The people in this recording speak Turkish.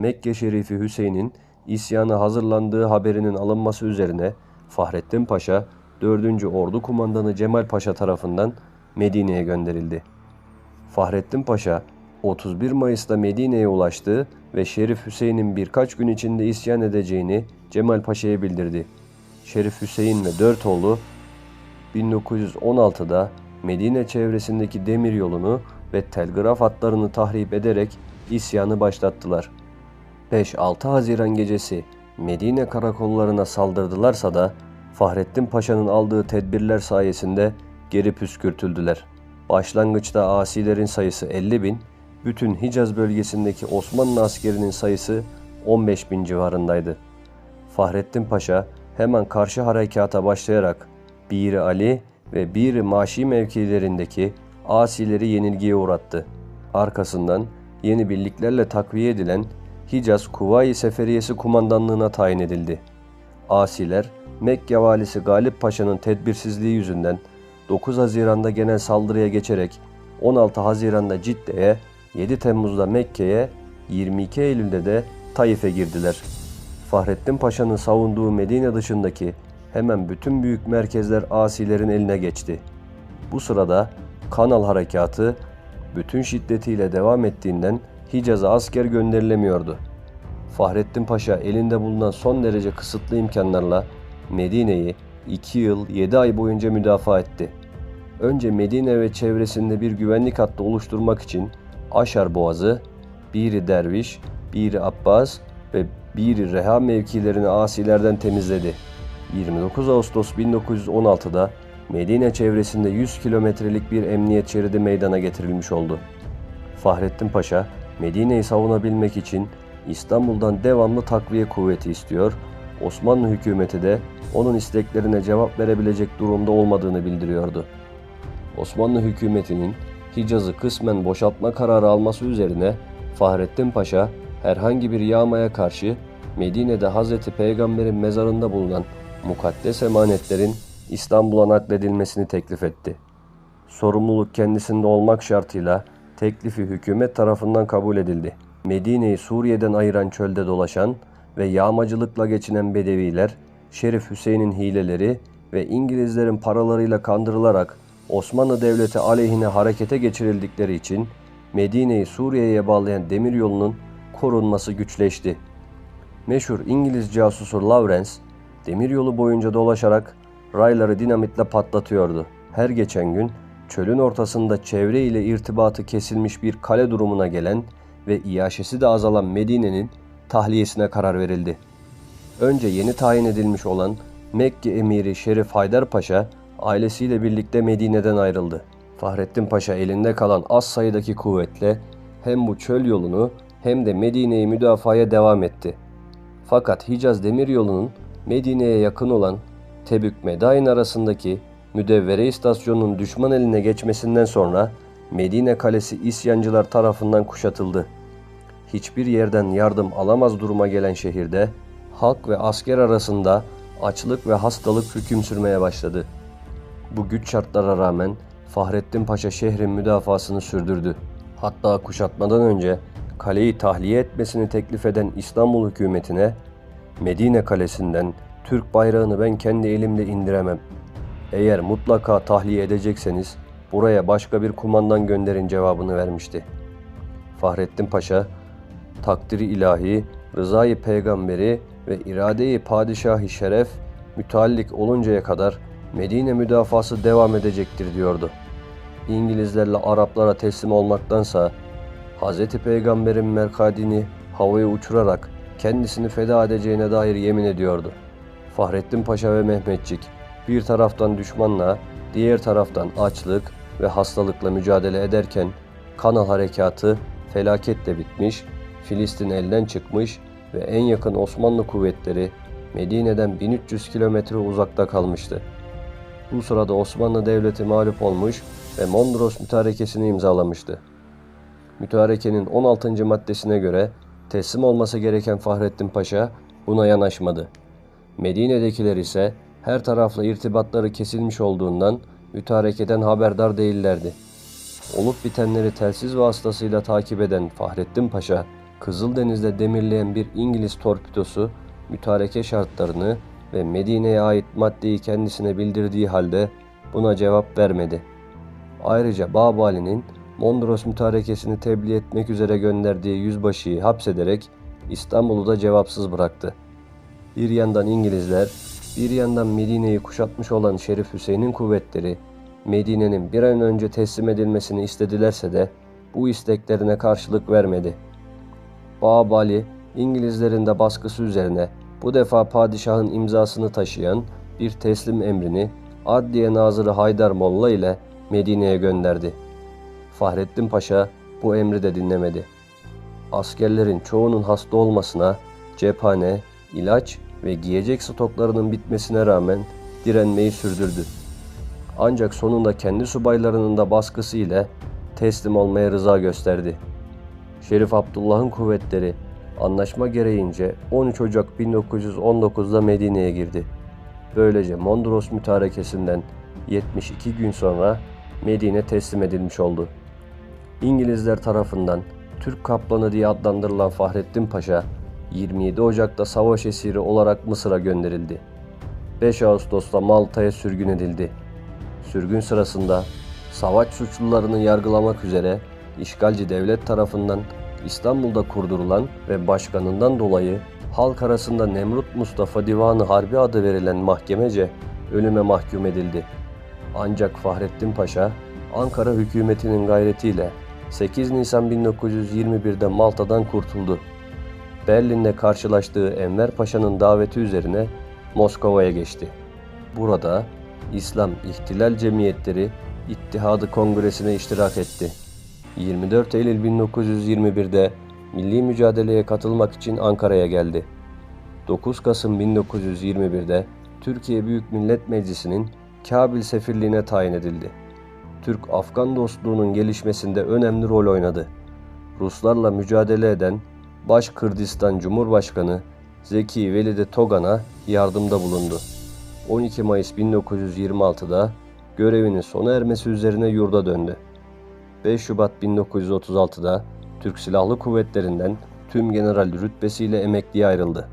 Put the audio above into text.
Mekke Şerifi Hüseyin'in isyana hazırlandığı haberinin alınması üzerine Fahrettin Paşa 4. Ordu Kumandanı Cemal Paşa tarafından Medine'ye gönderildi. Fahrettin Paşa 31 Mayıs'ta Medine'ye ulaştı ve Şerif Hüseyin'in birkaç gün içinde isyan edeceğini Cemal Paşa'ya bildirdi. Şerif Hüseyin ve dört oğlu 1916'da Medine çevresindeki demir yolunu ve telgraf hatlarını tahrip ederek isyanı başlattılar. 5-6 Haziran gecesi Medine karakollarına saldırdılarsa da Fahrettin Paşa'nın aldığı tedbirler sayesinde geri püskürtüldüler. Başlangıçta asilerin sayısı 50 bin, bütün Hicaz bölgesindeki Osmanlı askerinin sayısı 15 bin civarındaydı. Fahrettin Paşa hemen karşı harekata başlayarak Biri Ali ve Biri Maşi mevkilerindeki asileri yenilgiye uğrattı. Arkasından yeni birliklerle takviye edilen Hicaz Kuvayi Seferiyesi kumandanlığına tayin edildi. Asiler Mekke valisi Galip Paşa'nın tedbirsizliği yüzünden 9 Haziran'da genel saldırıya geçerek 16 Haziran'da Cidde'ye, 7 Temmuz'da Mekke'ye, 22 Eylül'de de Taif'e girdiler. Fahrettin Paşa'nın savunduğu Medine dışındaki hemen bütün büyük merkezler asilerin eline geçti. Bu sırada Kanal Harekatı bütün şiddetiyle devam ettiğinden Hicaz'a asker gönderilemiyordu. Fahrettin Paşa elinde bulunan son derece kısıtlı imkanlarla Medine'yi 2 yıl 7 ay boyunca müdafaa etti. Önce Medine ve çevresinde bir güvenlik hattı oluşturmak için Aşar Boğazı, Biri Derviş, Biri Abbas ve Biri Reha mevkilerini asilerden temizledi. 29 Ağustos 1916'da Medine çevresinde 100 kilometrelik bir emniyet şeridi meydana getirilmiş oldu. Fahrettin Paşa, Medine'yi savunabilmek için İstanbul'dan devamlı takviye kuvveti istiyor, Osmanlı hükümeti de onun isteklerine cevap verebilecek durumda olmadığını bildiriyordu. Osmanlı hükümetinin Hicaz'ı kısmen boşaltma kararı alması üzerine Fahrettin Paşa herhangi bir yağmaya karşı Medine'de Hazreti Peygamber'in mezarında bulunan mukaddes emanetlerin İstanbul'a nakledilmesini teklif etti. Sorumluluk kendisinde olmak şartıyla teklifi hükümet tarafından kabul edildi. Medine'yi Suriye'den ayıran çölde dolaşan ve yağmacılıkla geçinen Bedeviler, Şerif Hüseyin'in hileleri ve İngilizlerin paralarıyla kandırılarak Osmanlı Devleti aleyhine harekete geçirildikleri için Medine'yi Suriye'ye bağlayan demiryolunun korunması güçleşti. Meşhur İngiliz casusu Lawrence, demiryolu boyunca dolaşarak rayları dinamitle patlatıyordu. Her geçen gün çölün ortasında çevre ile irtibatı kesilmiş bir kale durumuna gelen ve iaşesi de azalan Medine'nin tahliyesine karar verildi. Önce yeni tayin edilmiş olan Mekke emiri Şerif Haydar Paşa ailesiyle birlikte Medine'den ayrıldı. Fahrettin Paşa elinde kalan az sayıdaki kuvvetle hem bu çöl yolunu hem de Medine'yi müdafaya devam etti. Fakat Hicaz demiryolunun Medine'ye yakın olan Tebük Medain arasındaki Müdevvere istasyonunun düşman eline geçmesinden sonra Medine kalesi isyancılar tarafından kuşatıldı. Hiçbir yerden yardım alamaz duruma gelen şehirde halk ve asker arasında açlık ve hastalık hüküm sürmeye başladı. Bu güç şartlara rağmen Fahrettin Paşa şehrin müdafasını sürdürdü. Hatta kuşatmadan önce kaleyi tahliye etmesini teklif eden İstanbul hükümetine Medine kalesinden Türk bayrağını ben kendi elimle indiremem. Eğer mutlaka tahliye edecekseniz buraya başka bir kumandan gönderin cevabını vermişti. Fahrettin Paşa, takdiri ilahi, rızayı peygamberi ve iradeyi padişahi şeref müteallik oluncaya kadar Medine müdafası devam edecektir diyordu. İngilizlerle Araplara teslim olmaktansa Hz. Peygamber'in merkadini havaya uçurarak kendisini feda edeceğine dair yemin ediyordu. Fahrettin Paşa ve Mehmetçik bir taraftan düşmanla, diğer taraftan açlık ve hastalıkla mücadele ederken Kanal Harekatı felaketle bitmiş, Filistin elden çıkmış ve en yakın Osmanlı kuvvetleri Medine'den 1300 kilometre uzakta kalmıştı. Bu sırada Osmanlı Devleti mağlup olmuş ve Mondros Mütarekesini imzalamıştı. Mütarekenin 16. maddesine göre teslim olması gereken Fahrettin Paşa buna yanaşmadı. Medine'dekiler ise her tarafla irtibatları kesilmiş olduğundan mütarekeden haberdar değillerdi. Olup bitenleri telsiz vasıtasıyla takip eden Fahrettin Paşa Kızıldeniz'de demirleyen bir İngiliz torpidosu mütareke şartlarını ve Medine'ye ait maddeyi kendisine bildirdiği halde buna cevap vermedi. Ayrıca Babali'nin Mondros mütarekesini tebliğ etmek üzere gönderdiği yüzbaşıyı hapsederek İstanbul'u da cevapsız bıraktı. Bir yandan İngilizler, bir yandan Medine'yi kuşatmış olan Şerif Hüseyin'in kuvvetleri Medine'nin bir an önce teslim edilmesini istedilerse de bu isteklerine karşılık vermedi. Babali, İngilizlerin de baskısı üzerine bu defa padişahın imzasını taşıyan bir teslim emrini Adliye Nazırı Haydar Molla ile Medine'ye gönderdi. Fahrettin Paşa bu emri de dinlemedi. Askerlerin çoğunun hasta olmasına, cephane, ilaç ve giyecek stoklarının bitmesine rağmen direnmeyi sürdürdü. Ancak sonunda kendi subaylarının da baskısı ile teslim olmaya rıza gösterdi. Şerif Abdullah'ın kuvvetleri anlaşma gereğince 13 Ocak 1919'da Medine'ye girdi. Böylece Mondros mütarekesinden 72 gün sonra Medine teslim edilmiş oldu. İngilizler tarafından Türk Kaplanı diye adlandırılan Fahrettin Paşa 27 Ocak'ta savaş esiri olarak Mısır'a gönderildi. 5 Ağustos'ta Malta'ya sürgün edildi. Sürgün sırasında savaş suçlularını yargılamak üzere işgalci devlet tarafından İstanbul'da kurdurulan ve başkanından dolayı halk arasında Nemrut Mustafa Divanı Harbi adı verilen mahkemece ölüme mahkum edildi. Ancak Fahrettin Paşa Ankara hükümetinin gayretiyle 8 Nisan 1921'de Malta'dan kurtuldu. Berlin'de karşılaştığı Enver Paşa'nın daveti üzerine Moskova'ya geçti. Burada İslam İhtilal Cemiyetleri İttihadı Kongresi'ne iştirak etti. 24 Eylül 1921'de milli mücadeleye katılmak için Ankara'ya geldi. 9 Kasım 1921'de Türkiye Büyük Millet Meclisi'nin Kabil sefirliğine tayin edildi. Türk-Afgan dostluğunun gelişmesinde önemli rol oynadı. Ruslarla mücadele eden Baş Kırdistan Cumhurbaşkanı Zeki Velide Togan'a yardımda bulundu. 12 Mayıs 1926'da görevinin sona ermesi üzerine yurda döndü. 5 Şubat 1936'da Türk Silahlı Kuvvetleri'nden tüm general rütbesiyle emekliye ayrıldı.